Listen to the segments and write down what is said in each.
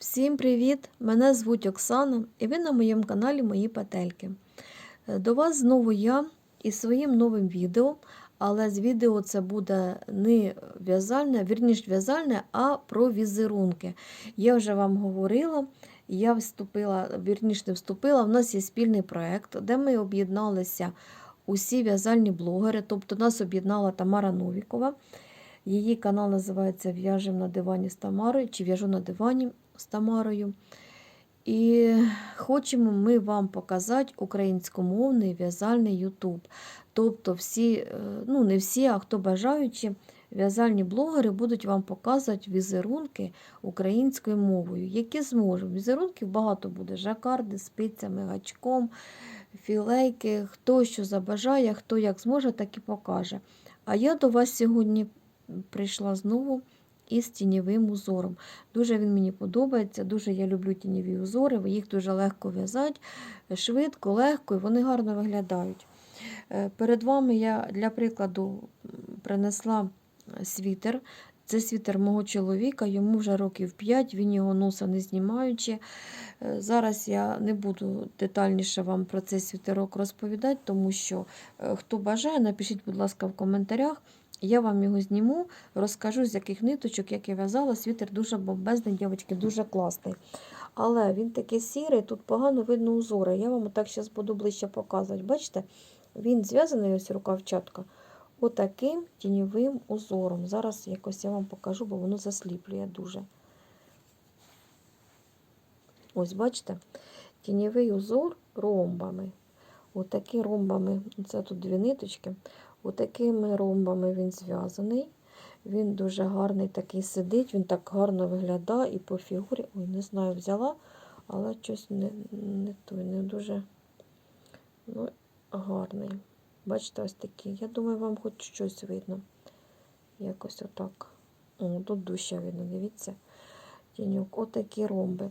Всім привіт! Мене звуть Оксана і ви на моєму каналі Мої Петельки. Е, До вас знову я із своїм новим відео, але з відео це буде не в'язальне, вірніш в'язальне, а про візерунки. Я вже вам говорила, я вступила, вірніш не вступила, в нас є спільний проєкт, де ми об'єдналися усі в'язальні блогери, тобто нас об'єднала Тамара Новікова. Її канал називається В'яжем на дивані з Тамарою чи В'яжу на дивані з Тамарою. І хочемо ми вам показати українськомовний в'язальний Ютуб. Тобто, всі, е, ну не всі, а хто бажаючи, в'язальні блогери будуть вам показувати візерунки українською мовою, які зможуть. Візерунків багато буде: жакарди, спицями, гачком, філейки. Хто що забажає, хто як зможе, так і покаже. А я до вас сьогодні прийшла знову із тіньовим узором. Дуже він мені подобається, дуже я люблю тіньові узори, їх дуже легко в'язати, швидко, легко і вони гарно виглядають. Е, Перед вами я для прикладу принесла світер. Це світер мого чоловіка, йому вже років 5, він його носа не знімаючи. Е, Зараз я не буду детальніше вам про цей світерок розповідати, тому що е, хто бажає, напишіть, будь ласка, в коментарях. Я вам його зніму, розкажу, з яких ниточок, як я в'язала. Світер дуже бомбезний, дівчатки, дуже класний. Але він такий сірий, тут погано видно узори. Я вам так зараз буду ближче показувати. Бачите, він зв'язаний ось рукавчатка отаким тіньовим узором. Зараз якось я вам покажу, бо воно засліплює дуже. Ось, бачите, тіньовий узор ромбами. Отакі ромбами, це тут дві ниточки. Отакими ромбами він зв'язаний. Він дуже гарний такий сидить, він так гарно виглядає і по фігурі. Ой, не знаю, взяла, але щось не не той, не дуже ну, гарний. Бачите, ось такий. Я думаю, вам хоч щось видно. Якось отак. О, тут дужче видно, дивіться. Тіньок, отакі ромби.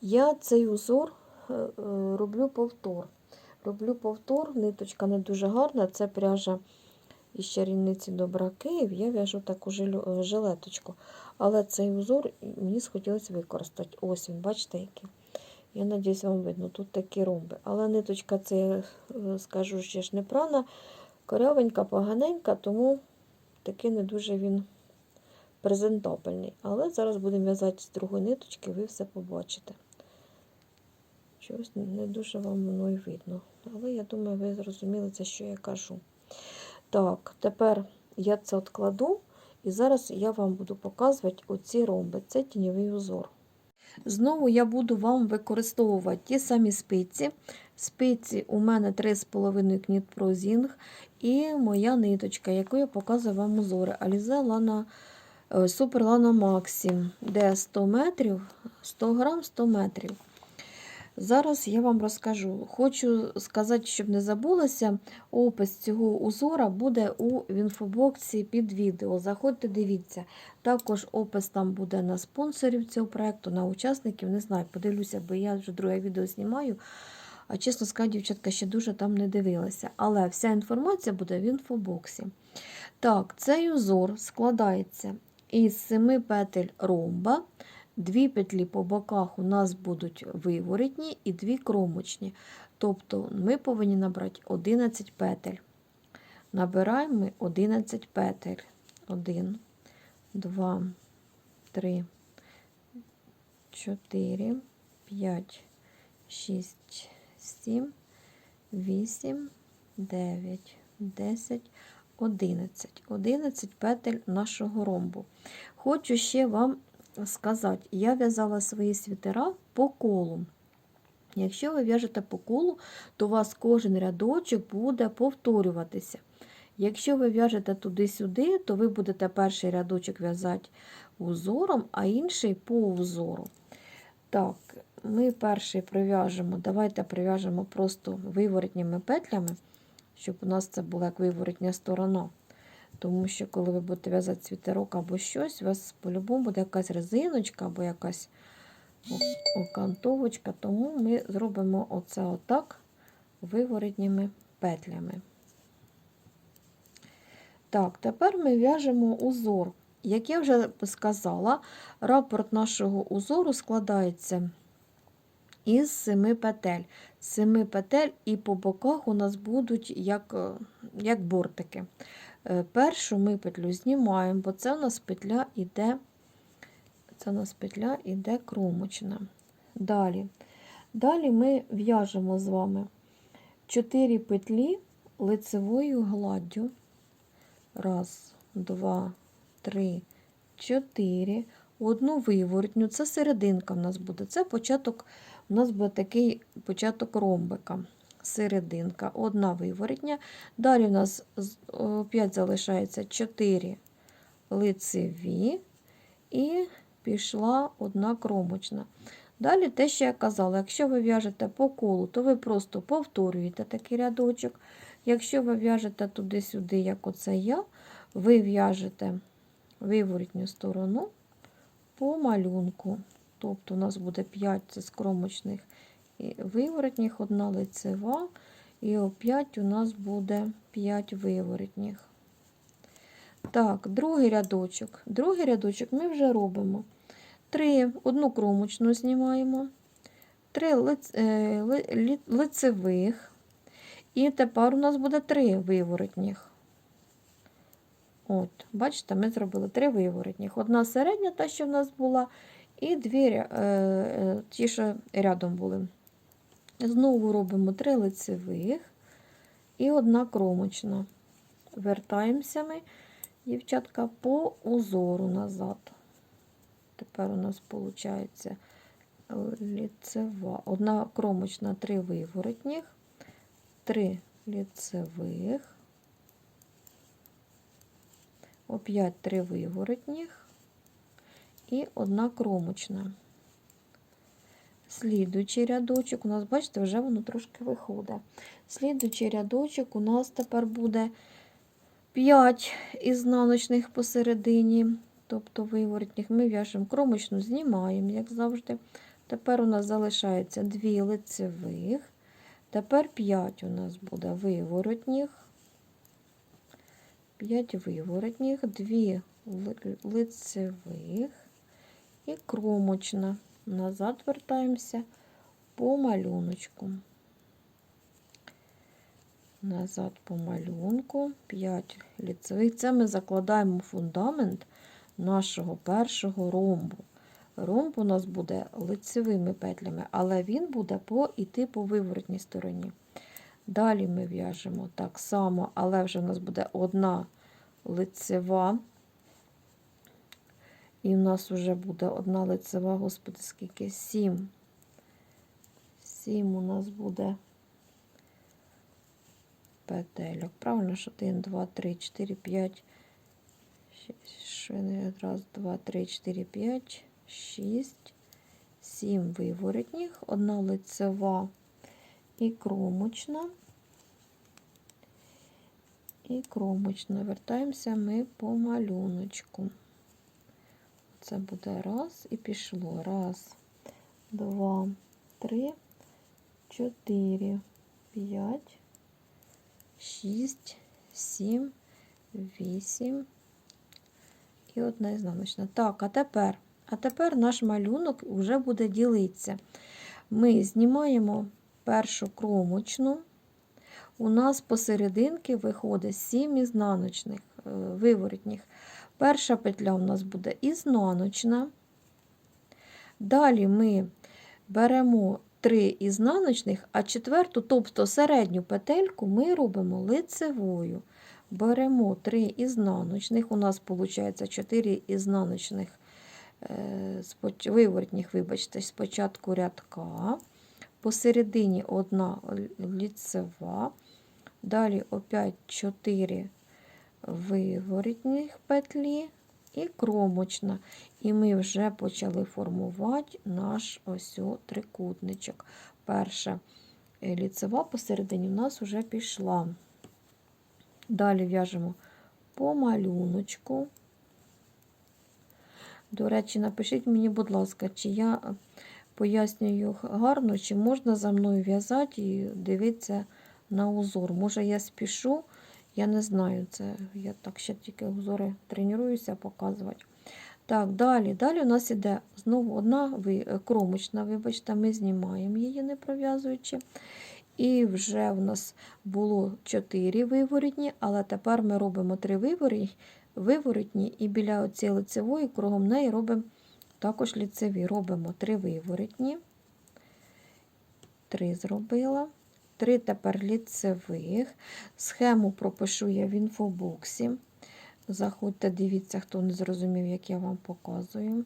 Я цей узор е, е, роблю повтор. Роблю повтор, ниточка не дуже гарна, це пряжа із чарівниці Добра Київ. Я в'яжу таку е, жилеточку. Але цей узор мені схотілося використати. Ось він, бачите, який. Я надіюсь, вам видно, тут такі ромби. Але ниточка, це, я е, скажу, ще ж не прана, корявенька, поганенька, тому такий не дуже він презентабельний. Але зараз будемо в'язати з другої ниточки, ви все побачите. Щось не дуже вам воно видно. Але я думаю, ви зрозуміли, за що я кажу. Так, тепер я це откладу, і зараз я вам буду показувати оці ромби. Це тіньовий узор. Знову я буду вам використовувати ті самі спиці. Спиці у мене 3,5 кніт прозінг і моя ниточка, яку я показую вам узори. Alize Lana, е, Super Lana Maxi, де 100 метрів, 100 грам 100 метрів. Зараз я вам розкажу. Хочу сказати, щоб не забулося, опис цього узора буде у інфобоксі під відео. Заходьте, дивіться. Також опис там буде на спонсорів цього проєкту, на учасників. Не знаю, подивлюся, бо я вже друге відео знімаю. А чесно сказати, дівчатка ще дуже там не дивилася. Але вся інформація буде в інфобоксі. Так, цей узор складається із 7 петель ромба. Дві петлі по боках у нас будуть виворітні і дві кромочні. Тобто ми повинні набрати 11 петель. Набираємо ми 11 петель. 1, 2, 3, 4, 5, 6, 7, 8, 9, 10, 11. 11 петель нашого ромбу. Хочу ще вам сказати, я в'язала свої світера по колу. Якщо ви в'яжете по колу, то у вас кожен рядочок буде повторюватися. Якщо ви в'яжете туди-сюди, то ви будете перший рядочок в'язати узором, а інший по узору. Так, ми перший прив'яжемо, давайте прив'яжемо просто виворотніми петлями, щоб у нас це була як виворотня сторона. Тому що, коли ви будете в'язати світерок або щось, у вас по-любому буде якась резиночка або якась окантовочка. Тому ми зробимо оце отак виворотніми петлями. Так, тепер ми в'яжемо узор. Як я вже сказала, рапорт нашого узору складається із семи петель. Семи петель і по боках у нас будуть як, як бортики. Е, Першу ми петлю знімаємо, бо це у нас петля іде, це у нас петля іде кромочна. Далі. Далі ми в'яжемо з вами 4 петлі лицевою гладдю. Раз, два, три, чотири. Одну виворотню. Це серединка в нас буде. Це початок, у нас буде такий початок ромбика. Серединка, одна виворотня. Далі у нас 5 залишається 4 лицеві і пішла одна кромочна. Далі те, що я казала, якщо ви в'яжете по колу, то ви просто повторюєте такий рядочок. Якщо ви в'яжете туди-сюди, як оце я, ви в'яжете виворотню сторону по малюнку. Тобто у нас буде 5 це скромочних і виворотніх, одна лицева, і опять у нас буде 5 виворотніх. Так, другий рядочок. Другий рядочок ми вже робимо. Три, одну кромочну знімаємо, три е, лицевих, і тепер у нас буде три виворотніх. От, бачите, ми зробили три виворотніх. Одна середня, та, що в нас була, і дві е, е, ті, що рядом були. Знову робимо три лицевих і одна кромочна. Вертаємося ми, дівчатка, по узору назад. Тепер у нас виходить ліцева. Одна кромочна, три виворотніх, три ліцевих, опять три виворотніх і одна кромочна. Слідуючий рядочок, у нас, бачите, вже воно трошки виходить. Слідуючий рядочок у нас тепер буде 5 ізнаночних посередині, тобто виворотніх. Ми в'яжемо кромочну, знімаємо, як завжди. Тепер у нас залишається 2 лицевих. Тепер 5 у нас буде виворотніх. 5 виворотніх, 2 лицевих і кромочна. Назад вертаємося по малюночку. Назад по малюнку, 5 ліцевих. Це ми закладаємо фундамент нашого першого ромбу. Ромб у нас буде лицевими петлями, але він буде по іти по виворотній стороні. Далі ми в'яжемо так само, але вже в нас буде одна лицева. І в нас вже буде одна лицева, господи, скільки? Сім. Сім у нас буде петельок. Правильно, що 1, 2, 3, 4, 5, 6, раз, два, три, чотири, п'ять, шість, сім виворотніх, одна лицева і кромочна. І кромочна. Вертаємося ми по малюночку. Це буде раз і пішло. Раз, два, три, чотири, п'ять, шість, сім, вісім і одна ізнаночна. Так, а тепер, а тепер наш малюнок вже буде ділитися. Ми знімаємо першу кромочну. У нас посерединки виходить 7 ізнаночних е, виворотніх. Перша петля у нас буде ізнаночна. Далі ми беремо 3 ізнаночних, а четверту, тобто середню петельку, ми робимо лицевою. Беремо 3 ізнаночних, у нас виходить 4 ізнаночних е, виворотних, вибачте, спочатку рядка. Посередині одна ліцева, далі опять 4 виворотних петлі і кромочна. І ми вже почали формувати наш ось трикутничок. Перша ліцева посередині у нас вже пішла. Далі в'яжемо по малюночку. До речі, напишіть мені, будь ласка, чи я пояснюю гарно, чи можна за мною в'язати і дивитися на узор. Може, я спішу, Я не знаю, це я так ще тільки узори тренуюся показувати. Так, далі. Далі у нас іде знову одна е, кромочна, вибачте, ми знімаємо її, не пров'язуючи. І вже в нас було 4 виворітні, але тепер ми робимо 3 виворі- виворітні, і біля оцієї лицевої кругом неї робимо також ліцеві. Робимо 3 виворітні. 3 зробила. 3 тепер ліцевих. Схему пропишу я в інфобоксі. Заходьте, дивіться, хто не зрозумів, як я вам показую.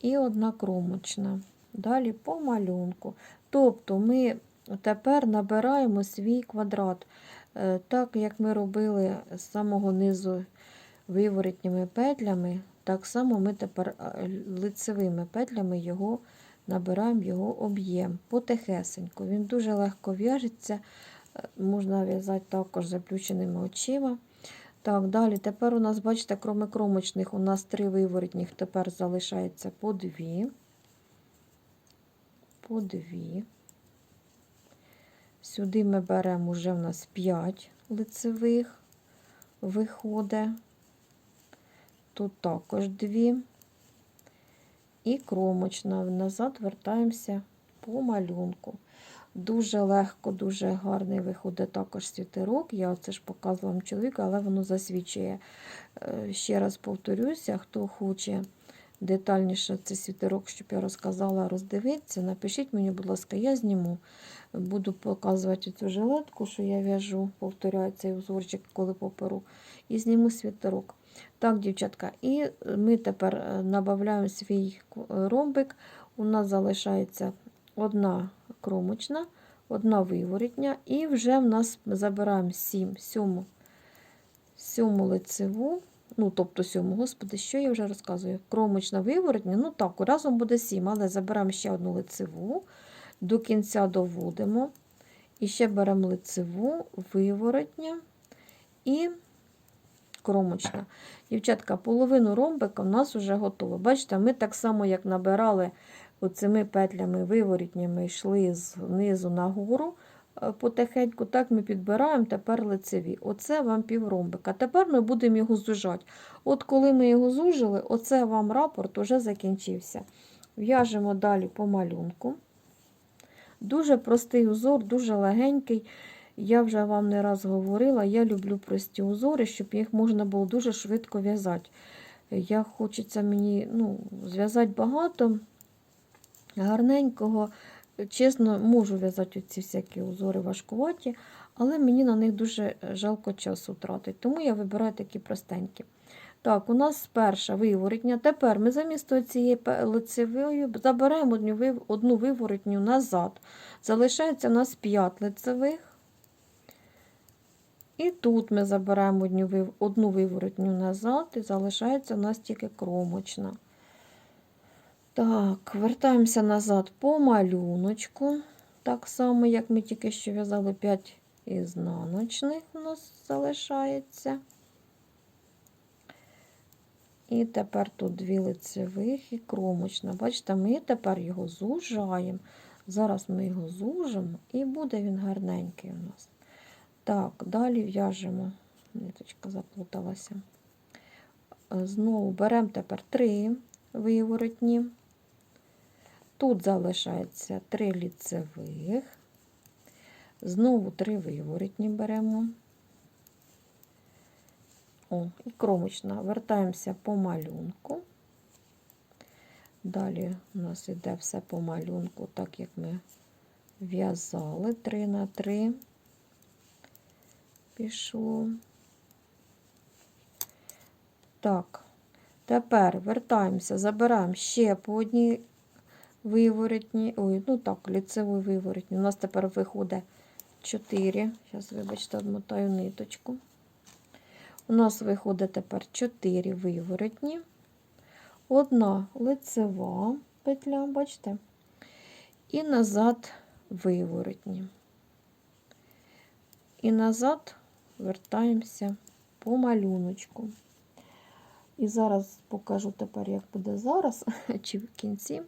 І одна кромочна. Далі по малюнку. Тобто ми тепер набираємо свій квадрат. Е, Так як ми робили з самого низу виворотніми петлями, так само ми тепер е, лицевими петлями його набираємо його об'єм потихесенько. Він дуже легко в'яжеться, е, можна в'язати також заплющеними очима. Так, далі. Тепер у нас, бачите, кроме кромочних, у нас три виворотніх, тепер залишається по дві. По дві. Сюди ми беремо вже в нас 5 лицевих виходить. Тут також дві. І кромочна. Назад вертаємося по малюнку. Дуже легко, дуже гарний виходить також світерок. Я оце ж показувала чоловіка, але воно засвідчує. Е, Ще раз повторюся, хто хоче детальніше цей світерок, щоб я розказала, роздивитися, напишіть мені, будь ласка, я зніму. Буду показувати цю жилетку, що я в'яжу, повторяю цей узорчик, коли поперу, і зніму світерок. Так, дівчатка, і ми тепер е, набавляємо свій ромбик. У нас залишається одна кромочна, одна виворітня, і вже в нас забираємо 7, 7, 7 лицеву, ну, тобто 7, господи, що я вже розказую? Кромочна виворотня, ну так, разом буде 7, але забираємо ще одну лицеву, до кінця доводимо. І ще беремо лицеву, виворотня і кромочна. Дівчатка, половину ромбика у нас вже готово. Бачите, ми так само, як набирали оцими петлями виворітніми, йшли знизу нагору потихеньку, так ми підбираємо тепер лицеві. Оце вам півромбика. Тепер ми будемо його зужати. От коли ми його зужили, оце вам рапорт уже закінчився. В'яжемо далі по малюнку. Дуже простий узор, дуже легенький. Я вже вам не раз говорила, я люблю прості узори, щоб їх можна було дуже швидко в'язати. Я хочеться мені ну, зв'язати багато гарненького. Чесно, можу в'язати ці всякі узори важкуваті, але мені на них дуже жалко часу тратить. Тому я вибираю такі простенькі. Так, у нас перша виворотня. Тепер ми замість цієї лицевої забираємо одну вив- одну виворотню назад. Залишається у нас 5 лицевих. І тут ми вив- одну виворотню назад, і залишається у нас тільки кромочна. Так, вертаємося назад по малюночку. Так само, як ми тільки що в'язали 5 ізнаночних у нас залишається. І тепер тут дві лицевих і кромочна. Бачите, ми тепер його зужаємо. Зараз ми його зужимо і буде він гарненький у нас. Так, далі в'яжемо. Ниточка заплуталася. Знову беремо тепер три виворотні. Тут залишається три ліцевих. Знову три виворотні беремо. О, і кромочна. Вертаємося по малюнку. Далі у нас йде все по малюнку, так як ми в'язали 3 на 3 пішло. Так, тепер вертаємося, забираємо ще по одній виворотні, ой, ну так, ліцевий виворотні. У нас тепер виходить 4. Зараз, вибачте, odмотаю ниточку. У нас виходить тепер 4 виворотні, одна лицева петля, бачите, і назад виворотні. І назад вертаємося по малюночку. І зараз покажу тепер, як буде зараз, чи в кінці.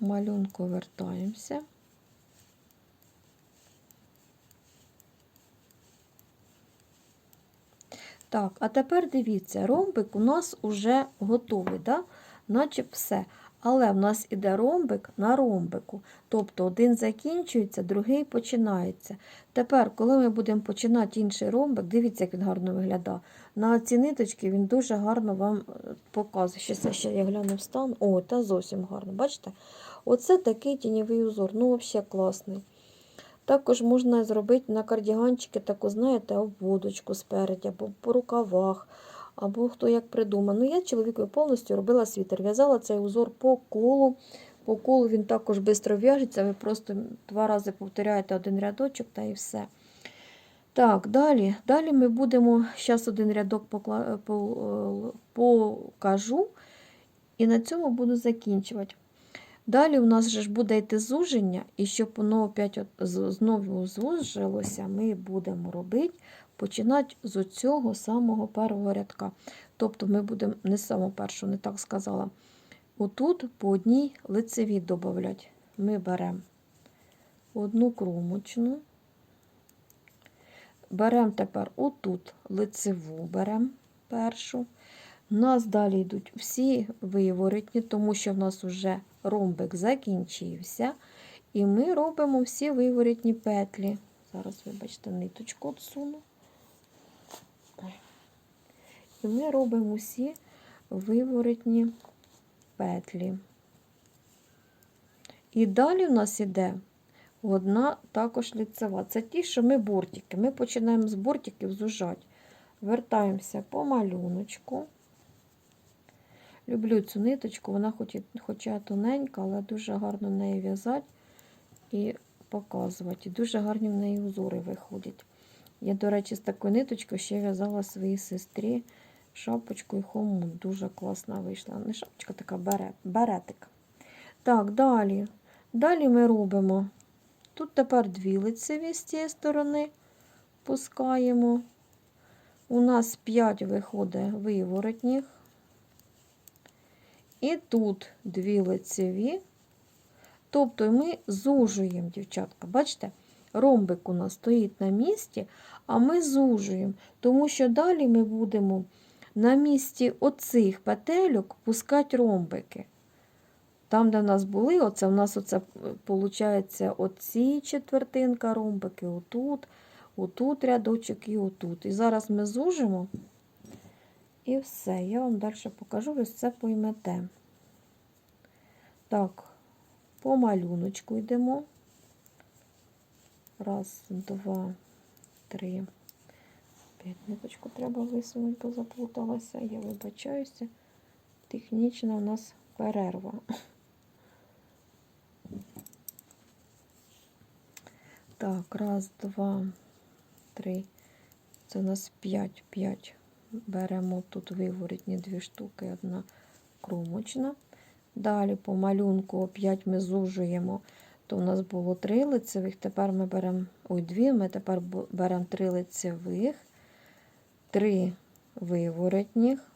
малюнку вертаємося. Так, а тепер дивіться, ромбик у нас уже готовий, да? наче все. Але в нас іде ромбик на ромбику. Тобто один закінчується, другий починається. Тепер, коли ми будемо починати інший ромбик, дивіться, як він гарно виглядає. На ці ниточки він дуже гарно вам е, показує. Ще це ще я гляну в стан. О, та зовсім гарно. Бачите? Оце такий тіньовий узор. Ну, взагалі класний. Також можна зробити на кардіганчики таку, знаєте, обводочку спереді, або по рукавах, або хто як придумав. Ну, я чоловікові повністю робила світер. В'язала цей узор по колу. По колу він також швидко в'яжеться, ви просто два рази повторяєте один рядочок та і все. Так, далі. Далі ми будемо, зараз один рядок покажу, і на цьому буду закінчувати. Далі у нас же ж буде йти зуження, і щоб воно опять знову звужилося, ми будемо робити, починати з цього самого першого рядка. Тобто ми будемо не з самого першого, не так сказала. Отут по одній лицевій додати. Ми беремо одну кромочну. Беремо тепер отут лицеву беремо першу. У нас далі йдуть всі виворотні, тому що в нас вже ромбик закінчився. І ми робимо всі виворотні петлі. Зараз, вибачте, ниточку отсуну. І ми робимо всі виворотні петлі. І далі в нас іде одна також ліцева. Це ті, що ми бортики. Ми починаємо з бортиків зужати. Вертаємося по малюночку. Люблю цю ниточку, вона хоч і, хоча тоненька, але дуже гарно неї в'язати і показувати. І дуже гарні в неї узори виходять. Я, до речі, з такою ниточкою ще в'язала своїй сестрі шапочку і хомут. Дуже класна вийшла. Не шапочка, така берет, беретик. Так, далі. Далі ми робимо. Тут тепер дві лицеві з цієї сторони пускаємо. У нас 5 виходить виворотніх. І тут дві лицеві. Тобто ми зужуємо, дівчатка. Бачите, ромбик у нас стоїть на місці, а ми зужуємо, тому що далі ми будемо на місці оцих петельок пускати ромбики. Там, де в нас були, оце у нас оце, виходить, оці четвертинка ромбики, отут, отут рядочок і отут. І зараз ми зужимо. І все, я вам далі покажу, ви це поймете. Так, по малюночку йдемо. Раз, два, три. П'ять ниточку треба висунути, бо заплуталася. Я вибачаюся. Технічна у нас перерва. Так, раз, два, три. Це у нас п'ять, п'ять. Беремо тут виворотні дві штуки, одна кромочна. Далі по малюнку опять ми зужуємо. То у нас було три лицевих, тепер ми беремо ой, дві, ми тепер беремо три лицевих, три виворотніх,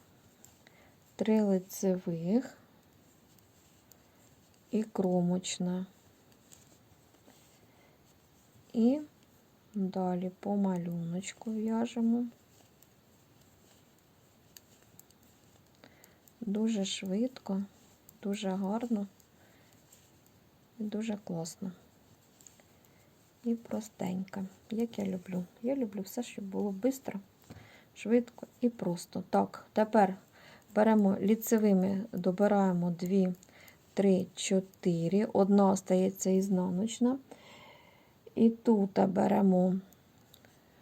три лицевих і кромочна. І далі по малюночку в'яжемо. Дуже швидко, дуже гарно і дуже класно. І простенько, як я люблю. Я люблю все, щоб було швидко, швидко і просто. Так, тепер беремо ліцевими, добираємо 2, 3, 4. Одна остається ізнаночна. І тут беремо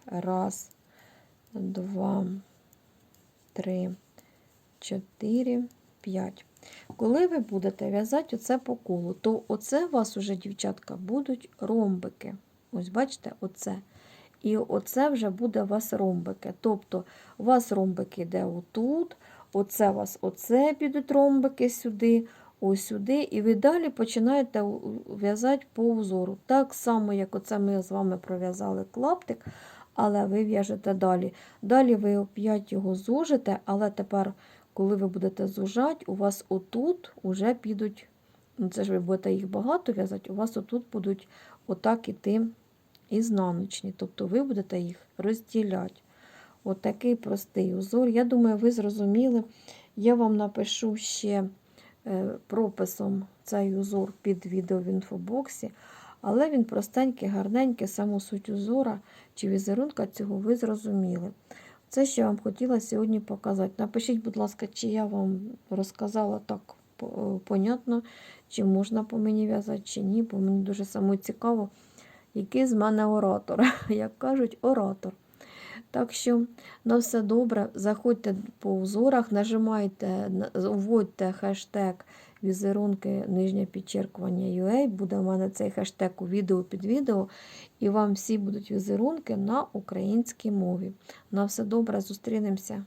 раз, два, три, чотири, п'ять. Коли ви будете в'язати оце по колу, то оце у вас уже, дівчатка, будуть ромбики. Ось бачите, оце. І оце вже буде у вас ромбики. Тобто у вас ромбик іде отут, оце у вас оце підуть ромбики сюди, ось сюди. І ви далі починаєте в'язати по узору. Так само, як оце ми з вами пров'язали клаптик, але ви в'яжете далі. Далі ви оп'ять його зужите, але тепер, коли ви будете зужати, у вас отут вже підуть, ну це ж ви будете їх багато в'язати, у вас отут будуть отак іти ізнаночні. Тобто ви будете їх розділяти. Отакий простий узор. Я думаю, ви зрозуміли. Я вам напишу ще е, прописом цей узор під відео в інфобоксі. Але він простенький, гарненький, саму суть узора чи візерунка цього ви зрозуміли. Це, що я вам хотіла сьогодні показати. Напишіть, будь ласка, чи я вам розказала так понятно, чи можна по мені в'язати, чи ні, бо мені дуже само цікаво, який з мене оратор. Як кажуть, оратор. Так що на все добре. Заходьте по узорах, нажимайте, вводьте хештег візерунки нижнє підчеркування UA. Буде в мене цей хештег у відео під відео. І вам всі будуть візерунки на українській мові. На все добре, зустрінемося.